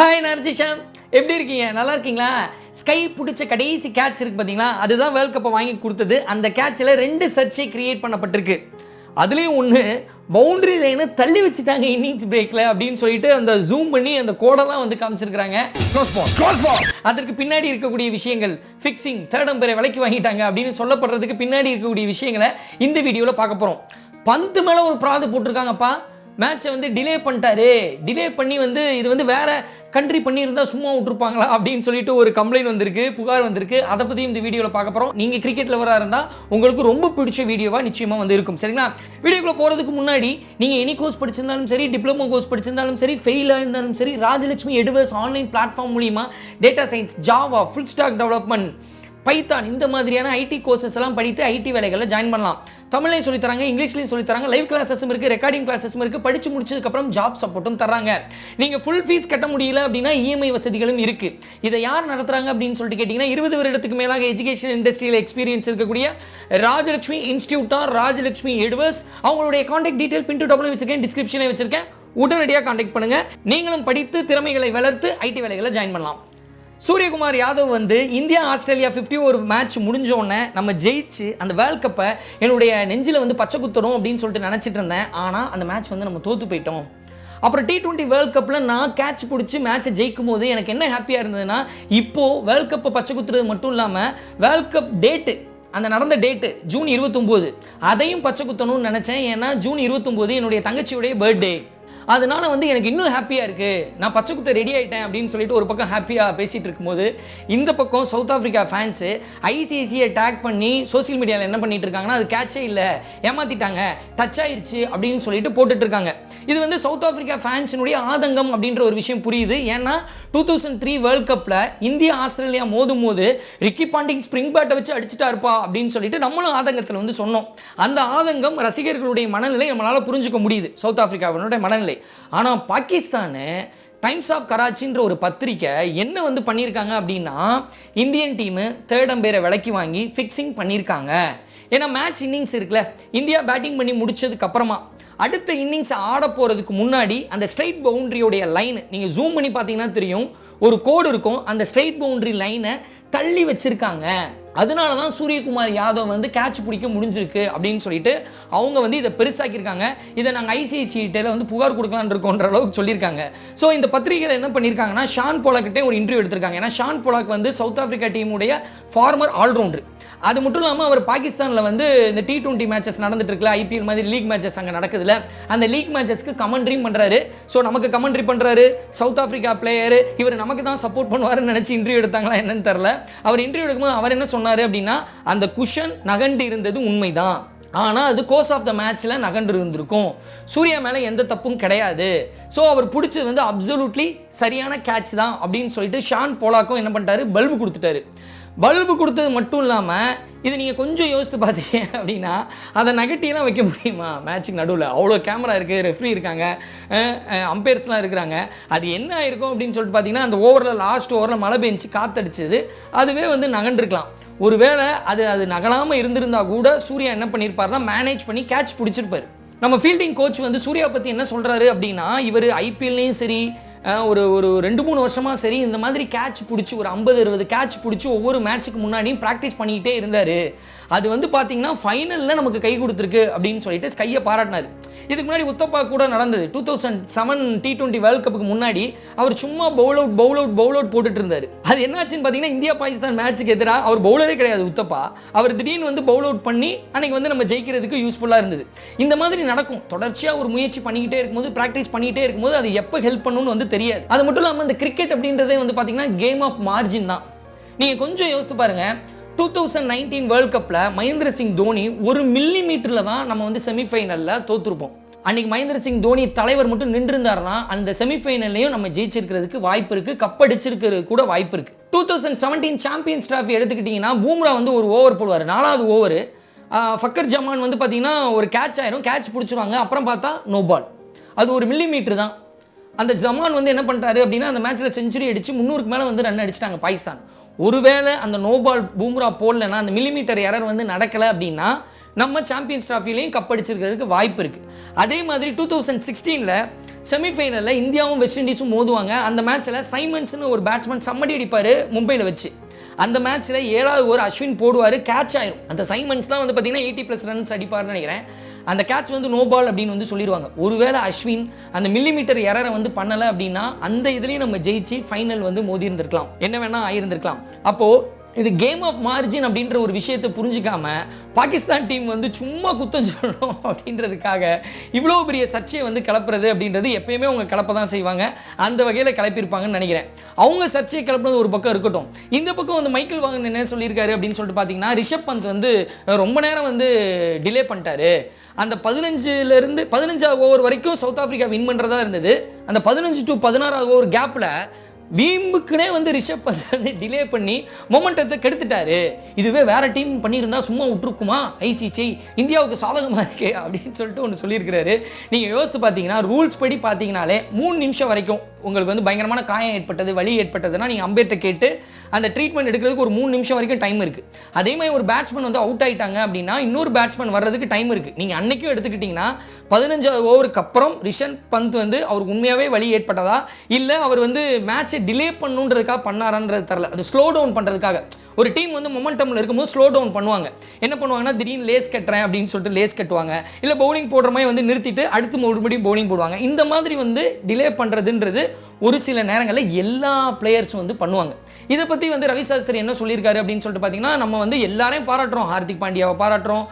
Hi நர்ஜிஷாம் எப்படி இருக்கீங்க? நல்லா இருக்கீங்களா? ஸ்கை பிடிச்ச கடைசி கேட்ச் இருக்கு பார்த்தீங்களா அதுதான் வேர்ல்ட் கப்பை வாங்கி கொடுத்தது. அந்த கேட்சில் ரெண்டு சர்ச்சை கிரியேட் பண்ணப்பட்டிருக்கு. அதுலேயும் ஒன்று பவுண்டரி லைனை தள்ளி வச்சுட்டாங்க இன்னிங்ஸ் பிரேக்கில் அப்படின்னு சொல்லிட்டு அந்த ஜூம் பண்ணி அந்த கோடெல்லாம் வந்து காமிச்சிருக்கிறாங்க. அதற்கு பின்னாடி இருக்கக்கூடிய விஷயங்கள் ஃபிக்ஸிங் தேர்ட் அம்பரை விலைக்கு வாங்கிட்டாங்க அப்படின்னு சொல்லப்படுறதுக்கு பின்னாடி இருக்கக்கூடிய விஷயங்களை இந்த வீடியோவில் பார்க்க போகிறோம் பந்து மேலே ஒரு ப்ராது போட்டிருக்காங்கப்பா. மேட்சை வந்து டிலே பண்ணிட்டாரு. டிலே பண்ணி வந்து இது வந்து வேற கண்ட்ரி பண்ணியிருந்தா சும்மா விட்டுருப்பாங்களா அப்படின்னு சொல்லிட்டு ஒரு கம்ப்ளைண்ட் வந்திருக்கு புகார் வந்திருக்கு. அதை பற்றி இந்த வீடியோவில் பார்க்க போகிறோம் நீங்கள் கிரிக்கெட் லவராக இருந்தால் உங்களுக்கு ரொம்ப பிடிச்ச வீடியோவாக நிச்சயமாக வந்து இருக்கும். சரிங்களா? வீடியோக்குள்ளே போகிறதுக்கு முன்னாடி நீங்கள் எனி கோர்ஸ் படிச்சிருந்தாலும் சரி டிப்ளமோ கோர்ஸ் படிச்சிருந்தாலும் சரி ஃபெயிலாக இருந்தாலும் சரி ராஜலட்சுமி எடுவர்ஸ் ஆன்லைன் பிளாட்ஃபார்ம் மூலிமா data science Java full stack development Python இந்த மாதிரியான ஐடி கோர்சஸ் எல்லாம் படித்து ஐடி வேலைகளில் ஜாயின் பண்ணலாம். தமிழ்லையும் சொல்லித்தராங்க இங்கிலீஷ்லையும் சொல்லித்தராங்க லைவ் கிளாஸஸும் இருக்குது ரெக்கார்டிங் கிளாஸஸும் இருக்குது படித்து முடிச்சதுக்கப்புறம் ஜாப் சப்போர்ட்டும் தராங்க நீங்கள் ஃபுல் ஃபீஸ் கட்ட முடியல அப்படின்னா இஎம்ஐ வசதிகளும் இருக்குது இதை யார் நடத்துகிறாங்க அப்படின்னு சொல்லிட்டு கேட்டிங்கன்னா இருபது வருடத்துக்கு மேலாக எஜுகேஷன் இண்டஸ்ட்ரியில் எக்ஸ்பீரியன்ஸ் இருக்கக்கூடிய ராஜலட்சுமி இன்ஸ்டியூட் தான் ராஜலட்சுமி எடுவர்ஸ் அவங்களுடைய contact detail been to double வச்சிருக்கேன் டிஸ்கிரிப்ஷனில் வச்சிருக்கேன். உடனடியாக காண்டாக்ட் பண்ணுங்கள் நீங்களும் படித்து திறமைகளை வளர்த்து ஐடி வேலைகளை ஜாயின் பண்ணலாம். சூரியகுமார் யாதவ் வந்து இந்தியா ஆஸ்திரேலியா ஃபிஃப்டி ஒரு மேட்ச் முடிஞ்ச உடனே நம்ம ஜெயிச்சு அந்த வேர்ல்ட் கப்பை என்னுடைய நெஞ்சில் வந்து பச்சை குத்துறோம் அப்படின்னு சொல்லிட்டு நினச்சிட்டு இருந்தேன். ஆனால் அந்த மேட்ச் வந்து நம்ம தோற்று போயிட்டோம். அப்புறம் டி டுவெண்ட்டி வேர்ல்ட் கப்பில் நான் கேட்ச் பிடிச்சி மேட்சை ஜெயிக்கும் போது எனக்கு என்ன ஹாப்பியாக இருந்ததுன்னா இப்போது வேர்ல்ட் கப்பை பச்சை குத்துறது மட்டும் இல்லாமல் வேர்ல்ட் கப் டேட்டு அந்த நடந்த டேட்டு ஜூன் இருபத்தொம்போது அதையும் பச்சை குத்தணும்னு நினச்சேன். ஏன்னா ஜூன் இருபத்தொம்போது என்னுடைய தங்கச்சியுடைய பர்த்டே அதனால வந்து எனக்கு இன்னும் ஹாப்பியாக இருக்குது நான் பச்சை குத்த ரெடி ஆகிட்டேன் அப்படின்னு சொல்லிட்டு ஒரு பக்கம் ஹாப்பியாக பேசிகிட்டு இருக்கும்போது இந்த பக்கம் சவுத் ஆஃப்ரிக்கா ஃபேன்ஸு ஐசிஐசியை டேக் பண்ணி சோஷியல் மீடியாவில் என்ன பண்ணிட்டு இருக்காங்கன்னா அது கேட்சே இல்லை. ஏமாற்றிட்டாங்க டச் ஆயிடுச்சு அப்படின்னு சொல்லிட்டு போட்டுட்ருக்காங்க இது வந்து சவுத் ஆஃப்ரிக்கா ஃபேன்ஸினுடைய ஆதங்கம் அப்படின்ற ஒரு விஷயம் புரியுது. ஏன்னா டூ தௌசண்ட் த்ரீ வேர்ல்ட் கப்பில் இந்தியா ஆஸ்திரேலியா மோதும் போது ரிக்கி பாண்டிங் ஸ்ப்ரிங் பேட்டை வச்சு அடிச்சிட்டாருப்பா அப்படின்னு சொல்லிட்டு நம்மளும் ஆதங்கத்தில் வந்து சொன்னோம். அந்த ஆதங்கம் ரசிகர்களுடைய மனநிலை நம்மளால் புரிஞ்சுக்க முடியுது. சவுத் ஆஃப்ரிக்காவினுடைய மனநிலை. ஆனால் பாகிஸ்தானு டைம்ஸ் ஆஃப் கராச்சின்ற ஒரு பத்திரிக்கை என்ன வந்து பண்ணியிருக்காங்க அப்படின்னா இந்தியன் டீமு தேர்ட் அம்பேரை விலைக்கு வாங்கி ஃபிக்ஸிங் பண்ணியிருக்காங்க. ஏன்னா மேட்ச் இன்னிங்ஸ் இருக்குல்ல இந்தியா பேட்டிங் பண்ணி முடிச்சதுக்கு அப்புறமா அடுத்த இன்னிங்ஸ் ஆட போகிறதுக்கு முன்னாடி அந்த ஸ்ட்ரைட் பவுண்ட்ரியோடைய லைன் நீங்கள் ஜூம் பண்ணி பார்த்தீங்கன்னா தெரியும் ஒரு கோடு இருக்கும் அந்த ஸ்ட்ரைட் பவுண்ட்ரி லைனை தள்ளி வச்சிருக்காங்க. அதனால தான் சூரியகுமார் யாதவ் வந்து கேட்ச் பிடிக்க முடிஞ்சிருக்கு அப்படின்னு சொல்லிட்டு அவங்க வந்து இதை பெருசாக்கியிருக்காங்க. இதை நாங்கள் ஐசிஐசிஐட்டியில் வந்து புகார் கொடுக்கலான்னு இருக்கோன்ற அளவுக்கு சொல்லியிருக்காங்க. ஸோ இந்த பத்திரிகையில் என்ன பண்ணியிருக்காங்கன்னா ஷான் போலாக்கிட்டே ஒரு இன்டர்வியூ எடுத்திருக்காங்க. ஏன்னா ஷான் போலாக் வந்து சவுத் ஆஃப்ரிக்கா டீமுடைய ஃபார்மர் ஆல்ரவுண்டர் அது மட்டும் இல்லாமல் அவர் பாகிஸ்தானில் வந்து இந்த டி டுவெண்ட்டி மேட்சஸ் நடந்துட்டு இருக்குல்ல ஐபிஎல் மாதிரி லீக் மேட்சஸ் அங்கே நடக்குதுல அந்த லீக் மேட்சஸ்க்கு கமெண்ட்ரியும் பண்ணுறாரு ஸோ நமக்கு கமெண்ட்ரி பண்ணுறாரு சவுத் ஆஃப்ரிக்கா பிளேயர் இவர் நமக்கு தான் சப்போர்ட் பண்ணுவாருன்னு நினச்சி இன்டர்வியூ எடுத்தாங்களா என்னன்னு தெரில அவர் இன்டர்வியூ எடுக்கும்போது அவர் என்ன சொன்னார்? அப்படின்னா அந்த குஷன் நகண்டு இருந்தது உண்மைதான். ஆனால் அது கோர்ஸ் ஆஃப் த மேட்ச்சில் நகண்டு இருந்திருக்கும் சூர்யா மேலே எந்த தப்பும் கிடையாது. ஸோ அவர் பிடிச்சது வந்து அப்சல்யூட்லி சரியான கேட்ச் தான் அப்படின்னு சொல்லிட்டு ஷான் போலாக்கும் என்ன பண்ணிட்டாரு? பல்பு கொடுத்துட்டாரு. பல்பு கொடுத்தது மட்டும் இல்லாமல் இது நீங்கள் கொஞ்சம் யோசித்து பார்த்தீங்க அப்படின்னா அதை நெகட்டிவ்லாம் வைக்க முடியுமா? மேட்சுக்கு நடுவில். அவ்வளோ கேமரா இருக்குது ரெஃப்ரி இருக்காங்க அம்பையர்ஸ்லாம் இருக்கிறாங்க அது என்ன ஆயிருக்கும் அப்படின்னு சொல்லிட்டு பார்த்தீங்கன்னா அந்த ஓவரில் லாஸ்ட் ஓவரில் மழை பெஞ்சு காத்தடிச்சது அதுவே வந்து நகண்டிருக்கலாம் ஒருவேளை அது அது நகலாமல் இருந்திருந்தா கூட சூர்யா என்ன பண்ணியிருப்பார்னா மேனேஜ் பண்ணி கேட்ச் பிடிச்சிருப்பாரு. நம்ம ஃபீல்டிங் கோச் வந்து சூர்யா பற்றி என்ன சொல்கிறாரு அப்படின்னா இவர் ஐபிஎல்லையும் சரி ஒரு ஒரு ரெண்டு மூணு வருஷமாக சரி இந்த மாதிரி கேட்ச் பிடிச்சி ஒரு ஐம்பது அறுபது கேட்ச் பிடிச்சி ஒவ்வொரு மேட்ச்சுக்கு முன்னாடியும் ப்ராக்டிஸ் பண்ணிக்கிட்டே இருந்தார். அது வந்து பார்த்தீங்கன்னா ஃபைனலில் நமக்கு கை கொடுத்துருக்கு அப்படின்னு சொல்லிட்டு ஸ்கையை பாராட்டினார். இதுக்கு முன்னாடி உத்தப்பா கூட நடந்தது. Two thousand seven T twenty world கப்புக்கு முன்னாடி அவர் சும்மா bowl out bowl out bowl out போட்டுட்டு இருந்தார். அது என்னாச்சுன்னு பார்த்தீங்கன்னா இந்தியா பாகிஸ்தான் மேட்ச்சுக்கு எதிராக அவர் பவுலரே கிடையாது உத்தப்பா. அவர் திடீர்னு வந்து பவுல் அவுட் பண்ணி அன்னைக்கு வந்து நம்ம ஜெயிக்கிறதுக்கு யூஸ்ஃபுல்லாக இருந்தது. இந்த மாதிரி நடக்கும். தொடர்ச்சியாக ஒரு முயற்சி பண்ணிக்கிட்டே இருக்கும்போது ப்ராக்டிஸ் பண்ணிக்கிட்டே இருக்கும்போது அது எப்போ ஹெல்ப் பண்ணணும்னு வந்து தெரியாது. அது மட்டும் இல்லாமல் இந்த கிரிக்கெட் அப்படின்றதே வந்து பார்த்தீங்கன்னா கேம் ஆஃப் மார்ஜின் தான். நீங்கள் கொஞ்சம் யோசித்து பாருங்கள் டூ தௌசண்ட் நைன்டீன் வேர்ல்ட் கப்பில் மகேந்திர சிங் தோனி ஒரு மில்லி மீட்டரில் தான் நம்ம வந்து செமிஃபைனலில் தோற்றுருப்போம் அன்னைக்கு மகேந்திர சிங் தோனி தலைவர் மட்டும் நின்றிருந்தாருன்னா அந்த செமிஃபைனல்லையும் நம்ம ஜெயிச்சிருக்கிறதுக்கு வாய்ப்பு இருக்குது கப் அடிச்சிருக்கிறது கூட வாய்ப்பு இருக்குது two thousand seventeen Champions Trophy எடுத்துக்கிட்டிங்கன்னா பூம்ரா வந்து ஒரு ஓவர் போடுவார் நாலாவது ஓவர் ஃபக்கர் ஜமான் வந்து பார்த்தீங்கன்னா ஒரு கேட்ச் ஆயிரும் கேட்ச் பிடிச்சிருவாங்க அப்புறம் பார்த்தா நோ பால் அது ஒரு மில்லி மீட்டர் தான். அந்த ஜமான் வந்து என்ன பண்ணுறாரு அப்படின்னா அந்த மேட்ச்சில் செஞ்சுரி அடித்து முந்நூறுக்கு மேலே வந்து ரன் அடிச்சிட்டாங்க பாகிஸ்தான். ஒருவேளை அந்த நோபால் பூம்ரா போடலன்னா அந்த மில்லிமீட்டர் எரர் வந்து நடக்கலை அப்படின்னா நம்ம சாம்பியன்ஸ் ட்ராஃபிலையும் கப் அடிச்சிருக்கிறதுக்கு வாய்ப்பு இருக்குது அதே மாதிரி டூ தௌசண்ட் சிக்ஸ்டீனில் செமிஃபைனலில் இந்தியாவும் வெஸ்ட் இண்டீஸும் மோதுவாங்க. அந்த மேட்ச்சில் சைமன்ஸ்னு ஒரு பேட்ஸ்மேன் சம்மடி அடிப்பார் மும்பையில் வச்சு. அந்த மேட்ச்சில் ஏழாவது ஒரு அஸ்வின் போடுவார் கேட்ச் ஆயிரும். அந்த சைமன்ஸ் தான் வந்து பார்த்தீங்கன்னா எயிட்டி ப்ளஸ் ரன்ஸ் அடிப்பார்னு நினைக்கிறேன். அந்த கேட்ச் வந்து நோ பால் அப்படின்னு வந்து சொல்லிடுவாங்க ஒருவேளை அஸ்வின் அந்த மில்லிமீட்டர் எரரை வந்து பண்ணலை அப்படின்னா அந்த இதுலேயும் நம்ம ஜெயிச்சு ஃபைனல் வந்து மோதி இருந்திருக்கலாம் என்ன வேணால் ஆயிருந்திருக்கலாம். அப்போது இது கேம் ஆஃப் மார்ஜின் அப்படின்ற ஒரு விஷயத்தை புரிஞ்சிக்காம பாகிஸ்தான் டீம் வந்து சும்மா குத்தம் சொல்லணும் அப்படின்றதுக்காக இவ்வளோ பெரிய சர்ச்சையை வந்து கிளப்புறது அப்படின்றது எப்பயுமே அவங்க கிளப்ப தான் செய்வாங்க. அந்த வகையில் கலப்பியிருப்பாங்கன்னு நினைக்கிறேன். அவங்க சர்ச்சையை கலப்புறது ஒரு பக்கம் இருக்கட்டும். இந்த பக்கம் வந்து மைக்கேல் வாங்கன் என்ன சொல்லியிருக்காரு அப்படின்னு சொல்லிட்டு பார்த்தீங்கன்னா ரிஷப் பந்த் வந்து ரொம்ப நேரம் வந்து டிலே பண்ணிட்டாரு. அந்த பதினஞ்சுலேருந்து பதினஞ்சாவது ஓவர் வரைக்கும் சவுத் ஆஃப்ரிக்கா வின் பண்ணுறதா இருந்தது. அந்த பதினஞ்சு டு பதினாறாவது ஓவர் கேப்பில் வீம்புக்குனே வந்து ரிஷப் வந்து டிலே பண்ணி மொமெண்டத்தை கெடுத்துட்டாரு. இதுவே வேற டீம் பண்ணியிருந்தா சும்மா விட்டுருக்குமா? ஐசிசி இந்தியாவுக்கு சாதகமாக இருக்கு அப்படின்னு சொல்லிட்டு ஒன்று சொல்லியிருக்கிறாரு. நீங்கள் யோசித்து பார்த்தீங்கன்னா ரூல்ஸ் படி பார்த்தீங்கனாலே மூணு நிமிஷம் வரைக்கும் உங்களுக்கு வந்து பயங்கரமான காயம் ஏற்பட்டது வலி ஏற்பட்டதுன்னா நீங்கள் அம்பேர்ட்ட கேட்டு அந்த ட்ரீட்மெண்ட் எடுக்கிறதுக்கு ஒரு மூணு நிமிஷம் வரைக்கும் டைம் இருக்குது அதே மாதிரி ஒரு பேட்ஸ்மேன் வந்து அவுட் ஆகிட்டாங்க அப்படின்னா இன்னொரு பேட்ஸ்மேன் வர்றதுக்கு டைம் இருக்குது நீங்கள் அன்னைக்கும் எடுத்துக்கிட்டிங்கன்னா பதினஞ்சாவது ஓவருக்கு அப்புறம் ரிஷன் பந்த் வந்து அவருக்கு உண்மையாகவே வலி ஏற்பட்டதா? இல்லை அவர் வந்து மேட்சை டிலே பண்ணுன்றதுக்காக பண்ணாரான்றது தெரில அது ஸ்லோ டவுன் பண்ணுறதுக்காக ஒரு டீம் வந்து மொமெண்டமில் இருக்கும்போது ஸ்லோ டவுன் பண்ணுவாங்க. என்ன பண்ணுவாங்கன்னா திடீர்னு லேஸ் கட்டுறேன் அப்படின்னு சொல்லிட்டு லேஸ் கட்டுவாங்க. இல்லை பவுலிங் போடுற மாதிரி வந்து நிறுத்திட்டு அடுத்து மறுபடியும் பவுலிங் போடுவாங்க. இந்த மாதிரி வந்து டிலே பண்ணுறதுன்றது ஒரு சில நேரங்களில் எல்லா பிளேயர்ஸும் வந்து பண்ணுவாங்க. இதை பற்றி வந்து ரவி சாஸ்திரி என்ன சொல்லியிருக்காரு அப்படின்னு சொல்லிட்டு பார்த்தீங்கன்னா நம்ம வந்து எல்லாரையும் பாராட்டுறோம். ஹார்திக் பாண்டியாவை பாராட்டுறோம்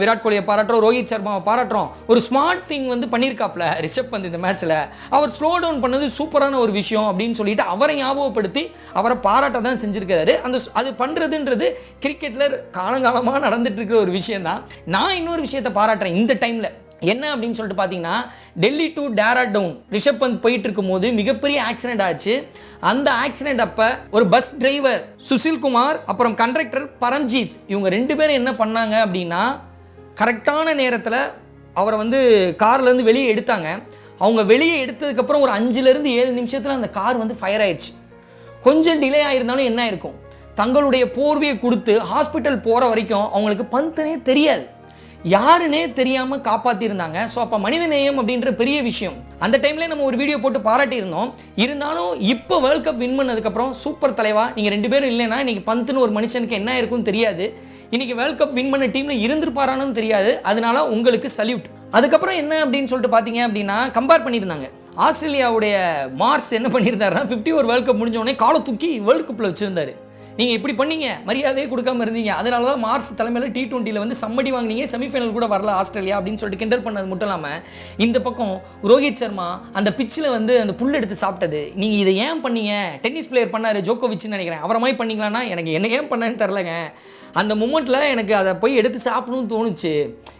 விராட் கோலியை பாராட்டுறோம் ரோஹித் சர்மாவை பாராட்டுறோம். ஒரு ஸ்மார்ட் திங் வந்து பண்ணியிருக்காப்ல ரிஷப் பந்த் இந்த மேட்ச்சில் அவர் ஸ்லோ டவுன் பண்ணது சூப்பரான ஒரு விஷயம் அப்படின்னு சொல்லிட்டு அவரை ஞாபகப்படுத்தி அவரை பாராட்ட தான் செஞ்சுருக்காரு அந்த அது பண்ணுறதுன்றது கிரிக்கெட்டில் காலங்காலமாக நடந்துட்டு இருக்கிற ஒரு விஷயம் தான் நான் இன்னொரு விஷயத்தை பாராட்டுறேன் இந்த டைமில் என்ன அப்படின்னு சொல்லிட்டு பார்த்தீங்கன்னா டெல்லி டு டேராடவுன் ரிஷப் பந்த் போயிட்டு இருக்கும்போது மிகப்பெரிய ஆக்சிடென்ட் ஆச்சு. அந்த ஆக்சிடென்ட் அப்போ ஒரு பஸ் டிரைவர் சுசில் குமார் அப்புறம் கண்டக்டர் பரஞ்சித் இவங்க ரெண்டு பேரும் என்ன பண்ணாங்க அப்படின்னா கரெக்டான நேரத்தில் அவரை வந்து கார்லேருந்து வெளியே எடுத்தாங்க. அவங்க வெளியே எடுத்ததுக்கப்புறம் ஒரு அஞ்சுலேருந்து ஏழு நிமிஷத்தில் அந்த கார் வந்து ஃபயர் ஆயிடுச்சு. கொஞ்சம் டிலே ஆயிருந்தாலும் என்ன ஆயிருக்கும்? தங்களுடைய போர்வையை கொடுத்து ஹாஸ்பிட்டல் போகிற வரைக்கும் அவங்களுக்கு பந்தனே தெரியாது. யாருன்னே தெரியாமல் காப்பாற்றிருந்தாங்க ஸோ அப்போ மனித நேயம் அப்படின்ற பெரிய விஷயம். அந்த டைம்லேயே நம்ம ஒரு வீடியோ போட்டு பாராட்டியிருந்தோம். இருந்தாலும் இப்போ வேர்ல்ட் கப் வின் பண்ணதுக்கப்புறம் சூப்பர் தலைவா நீங்கள் ரெண்டு பேரும் இல்லைன்னா இன்னைக்கு பந்துன்னு ஒரு மனுஷனுக்கு என்ன இருக்கும்னு தெரியாது. இன்னைக்கு வேர்ல்ட் கப் வின் பண்ண டீமில் இருந்திருப்பாரான்னு தெரியாது. அதனால உங்களுக்கு சல்யூட் அதுக்கப்புறம் என்ன அப்படின்னு சொல்லிட்டு பார்த்தீங்க அப்படின்னா கம்பேர் பண்ணியிருந்தாங்க. ஆஸ்திரேலியாவுடைய மார்ஸ் என்ன பண்ணியிருந்தாருன்னா 50 ஒரு வேர்ல்ட் கப் முடிஞ்ச உடனே காலை தூக்கி வேர்ல்ட் கப்பில் வச்சிருந்தாரு. நீங்கள் இப்படி பண்ணீங்க மரியாதையே கொடுக்காம இருந்தீங்க. அதனால தான் மார்ச் தலைமையில் டி டுவெண்ட்டியில் வந்து சம்மடி வாங்கினீங்க செமிஃபைனல் கூட வரல ஆஸ்திரேலியா அப்படின்னு சொல்லிட்டு கிண்டல் பண்ணது மட்டும் இல்லாமல் இந்த பக்கம் ரோஹித் சர்மா அந்த பிச்சில் வந்து அந்த புல் எடுத்து சாப்பிட்டது. நீங்கள் இதை ஏன் பண்ணீங்க? டென்னிஸ் பிளேயர் பண்ணார் ஜோக்கோவிச்னு நினைக்கிறேன். அவரை மாதிரி பண்ணீங்களான்னா எனக்கு என்ன ஏன் பண்ணேன்னு தெரிலங்க அந்த மூமெண்ட்டில் எனக்கு அதை போய் எடுத்து சாப்பிடணும்னு தோணுச்சு.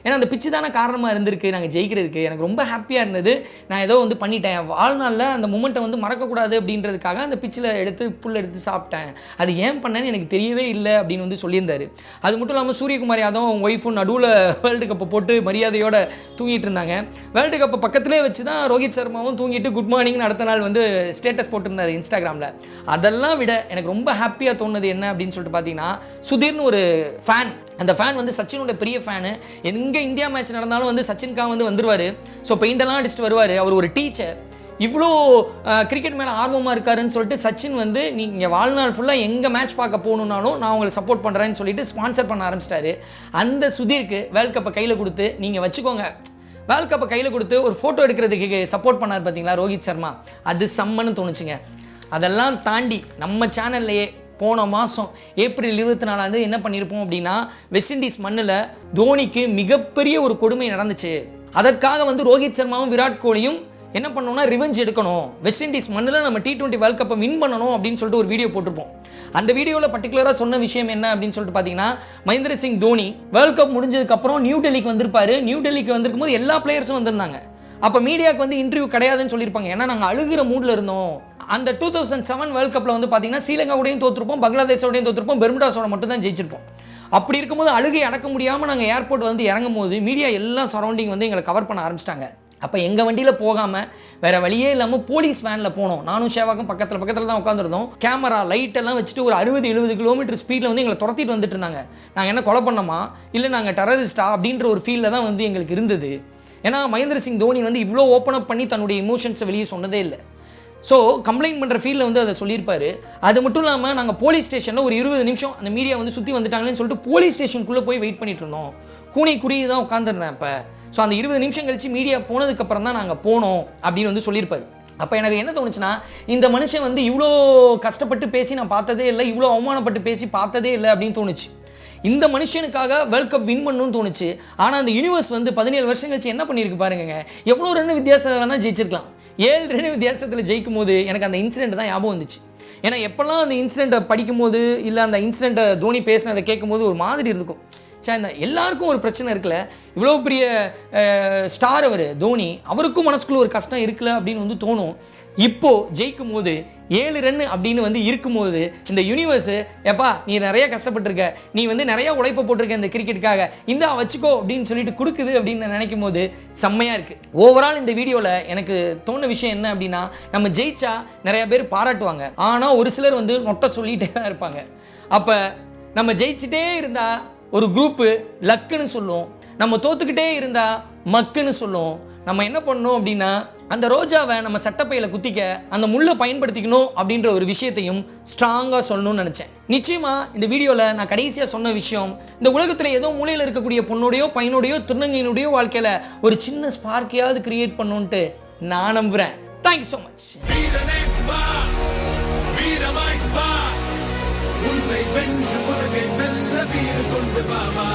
ஏன்னா அந்த பிச்சு தானே காரணமாக இருந்திருக்கு. நாங்கள் ஜெயிக்கிறதுக்கு. எனக்கு ரொம்ப ஹாப்பியாக இருந்தது. நான் ஏதோ வந்து பண்ணிட்டேன். வாழ்நாளில் அந்த மூமெண்ட்டை வந்து மறக்கக்கூடாது அப்படின்றதுக்காக அந்த பிச்சில் எடுத்து புல் எடுத்து சாப்பிட்டேன். அது ஏன் பண்ணேன்னு எனக்கு தெரியவே இல்லை அப்படின்னு வந்து சொல்லியிருந்தாரு. அது மட்டும் இல்லாமல் சூரியகுமார் யாதவ் அவங்க ஒய்ஃபும் நடுவில் வேர்ல்டு கப்பை போட்டு மரியாதையோட தூங்கிட்டு இருந்தாங்க. வேர்ல்டு கப்பை பக்கத்துலேயே வச்சு தான் ரோஹித் சர்மாவும் தூங்கிட்டு குட் மார்னிங்னு அடுத்த நாள் வந்து ஸ்டேட்டஸ் போட்டிருந்தார் இன்ஸ்டாகிராமில் அதெல்லாம் விட எனக்கு ரொம்ப ஹாப்பியாக தோணுது என்ன அப்படின்னு சொல்லிட்டு பார்த்தீங்கன்னா சுதீர்னு ஒரு ஃபேன் அந்த ஃபேன் வந்து சச்சினோட பெரிய ஃபேனு எங்கே இந்தியா மேட்ச் நடந்தாலும் வந்து சச்சின்கா வந்து வந்துருவார். ஸோ பெயிண்டெல்லாம் அடிச்சுட்டு வருவார். அவர் ஒரு டீச்சர் இவ்வளோ கிரிக்கெட் மேலே ஆர்வமாக இருக்காருன்னு சொல்லிட்டு சச்சின் வந்து நீங்கள் வாழ்நாள் ஃபுல்லாக எங்கே மேட்ச் பார்க்க போகணுன்னாலும் நான் உங்களை சப்போர்ட் பண்ணுறேன்னு சொல்லிட்டு ஸ்பான்சர் பண்ண ஆரம்பிச்சிட்டாரு. அந்த சுதீருக்கு வேர்ல்ட் கப்பை கையில் கொடுத்து நீங்கள் வச்சுக்கோங்க. வேர்ல்ட் கப்பை கையில் கொடுத்து ஒரு ஃபோட்டோ எடுக்கிறதுக்கு சப்போர்ட் பண்ணார் பார்த்தீங்களா ரோஹித் சர்மா? அது செம்மன்னு தோணுச்சுங்க. அதெல்லாம் தாண்டி நம்ம சேனல்லையே போன மாதம் ஏப்ரல் இருபத்தி நாலாந்தேதி என்ன பண்ணியிருப்போம் அப்படின்னா வெஸ்ட் இண்டீஸ் மண்ணில் தோனிக்கு மிகப்பெரிய ஒரு கொடுமை நடந்துச்சு. அதற்காக வந்து ரோஹித் சர்மாவும் விராட் கோலியும் என்ன பண்ணோம்னா ரிவெஞ்ச் எடுக்கணும். வெஸ்ட் இண்டீஸ் மண்ணில் நம்ம டி டுவெண்ட்டி வேர்ல்ட் கப்பை வின் பண்ணணும் அப்படின்னு சொல்லிட்டு ஒரு வீடியோ போட்டிருப்போம். அந்த வீடியோவில் பர்டிகுலராக சொன்ன விஷயம் என்ன அப்படின்னு சொல்லிட்டு பார்த்தீங்கன்னா மகேந்திர சிங் தோனி வேர்ல்ட் கப் முடிஞ்சதுக்கப்புறம் நியூ டெல்லிக்கு வந்திருப்பாரு. நியூ டெல்லிக்கு வந்திருக்கும் போது எல்லா பிளேயர்ஸும் வந்திருந்தாங்க. அப்போ மீடியாவுக்கு வந்து இன்டர்வியூ கிடையாதுன்னு சொல்லியிருப்பாங்க. ஏன்னா நாங்கள் அழுகிற மூடில் இருந்தோம். அந்த டூ தௌசண்ட் செவன் வேர்ல்ட் கப்பில் வந்து பார்த்தீங்கன்னா ஸ்ரீலங்காவோடையும் தோற்றுருப்போம் பங்களாதேஷோடையும் தோற்றுருப்போம் பெர்முடாஸோட மட்டும் தான் ஜெயிச்சிருப்போம். அப்படி இருக்கும்போது அழுகை அடக்க முடியாமல் நாங்கள் ஏர்போர்ட் வந்து இறங்கும் போது மீடியா எல்லா சரௌண்டிங் வந்து எங்களை கவர் பண்ண ஆரம்பிச்சிட்டாங்க. அப்போ எங்கள் வண்டியில் போகாமல் வேற வழியே இல்லாமல் போலீஸ் வேனில் போனோம். நானும் சேவாக்கும் பக்கத்தில் பக்கத்தில் தான் உட்காந்துருந்தோம் கேமரா லைட் எல்லாம் வச்சுட்டு ஒரு அறுபது எழுபது கிலோமீட்டர் ஸ்பீடில் வந்து எங்களை துரத்திட்டு வந்துட்டு இருந்தாங்க. நாங்கள் என்ன கொலை பண்ணோமா? இல்லை நாங்கள் டெரரிஸ்டா அப்படின்ற ஒரு ஃபீலில் தான் வந்து எங்களுக்கு இருந்தது. ஏன்னா மகேந்திர சிங் தோனி வந்து இவ்வளோ ஓப்பன் அப் பண்ணி தன்னுடைய இமோஷன்ஸை வெளியே சொன்னதே இல்லை. ஸோ கம்ப்ளைண்ட் பண்ணுற ஃபீல்டில் வந்து அதை சொல்லியிருப்பாரு. அது மட்டும் இல்லாமல் நாங்கள் போலீஸ் ஸ்டேஷனில் ஒரு இருபது நிமிஷம் அந்த மீடியா வந்து சுற்றி வந்துட்டாங்களேன்னு சொல்லிட்டு போலீஸ் ஸ்டேஷனுக்குள்ளே போய் வெயிட் பண்ணிட்டு இருந்தோம். கூனி குறி தான் உட்காந்துருந்தேன் இப்போ ஸோ அந்த இருபது நிமிஷம் கழிச்சு மீடியா போனதுக்கப்புறம் தான் நாங்கள் போனோம் அப்படின்னு வந்து சொல்லியிருப்பாரு. அப்போ எனக்கு என்ன தோணுச்சுன்னா இந்த மனுஷன் வந்து இவ்வளோ கஷ்டப்பட்டு பேசி நான் பார்த்ததே இல்லை இவ்வளோ அவமானப்பட்டு பேசி பார்த்ததே இல்லை அப்படின்னு தோணுச்சு. இந்த மனுஷனுக்காக வேர்ல்ட் கப் வின் பண்ணணும்னு தோணுச்சு. ஆனால் அந்த யூனிவர்ஸ் வந்து பதினேழு வருஷம் கழிச்சு என்ன பண்ணியிருக்கு பாருங்க எவ்வளோ ரன் வித்தியாசத்தை வேணால் ஜெயிச்சிருக்கலாம். ஏழு ரெண்டு வித்தியாசத்தில் ஜெயிக்கும் போது எனக்கு அந்த இன்சிடெண்ட் தான் ஞாபகம் வந்துச்சு. ஏன்னா எப்போல்லாம் அந்த இன்சிடெண்ட்டை படிக்கும்போது இல்லை அந்த இன்சிடெண்ட்டை தோனி பேசினதை கேட்கும்போது ஒரு மாதிரி இருக்கும். சே இந்த எல்லாருக்கும் ஒரு பிரச்சனை இருக்குல்ல? இவ்வளோ பெரிய ஸ்டார் அவர் தோனி அவருக்கும் மனசுக்குள்ள ஒரு கஷ்டம் இருக்குல்ல அப்படின்னு வந்து தோணும். இப்போது ஜெயிக்கும் போது ஏழு ரன் அப்படின்னு வந்து இருக்கும்போது இந்த யூனிவர்ஸு எப்பா நீ நிறைய கஷ்டப்பட்டிருக்க. நீ வந்து நிறைய உழைப்பை போட்டிருக்க இந்த கிரிக்கெட்டுக்காக இந்தா வச்சுக்கோ அப்படின்னு சொல்லிட்டு கொடுக்குது அப்படின்னு நான் நினைக்கும் போது செம்மையாக இருக்குது ஓவரால் இந்த வீடியோவில் எனக்கு தோணுன விஷயம் என்ன அப்படின்னா நம்ம ஜெயிச்சா நிறைய பேர் பாராட்டுவாங்க. ஆனால் ஒரு சிலர் வந்து நொட்டை சொல்லிகிட்டே தான் இருப்பாங்க. அப்போ நம்ம ஜெயிச்சிட்டே இருந்தால் ஒரு குரூப்பு லக்குன்னு சொல்லும் நம்ம தோத்துக்கிட்டே இருந்தால் மக்குன்னு சொல்லும் நம்ம என்ன பண்ணோம் அப்படின்னா அந்த ரோஜாவை நம்ம சட்டப்பையில் குத்திக்க அந்த முள்ளை பயன்படுத்திக்கணும் அப்படின்ற ஒரு விஷயத்தையும் ஸ்ட்ராங்காக சொல்லணும்னு நினச்சேன். நிச்சயமாக இந்த வீடியோவில் நான் கடைசியாக சொன்ன விஷயம் இந்த உலகத்தில் ஏதோ மூலையில் இருக்கக்கூடிய பொண்ணுடையோ பையனுடையோ திருநங்கையினுடையோ வாழ்க்கையில் ஒரு சின்ன ஸ்பார்க்கையாவது கிரியேட் பண்ணுன்ட்டு நான் நம்புகிறேன் தேங்க்யூ ஸோ மச் என்று உலகை வெல்ல வீறு கொண்டு பாபா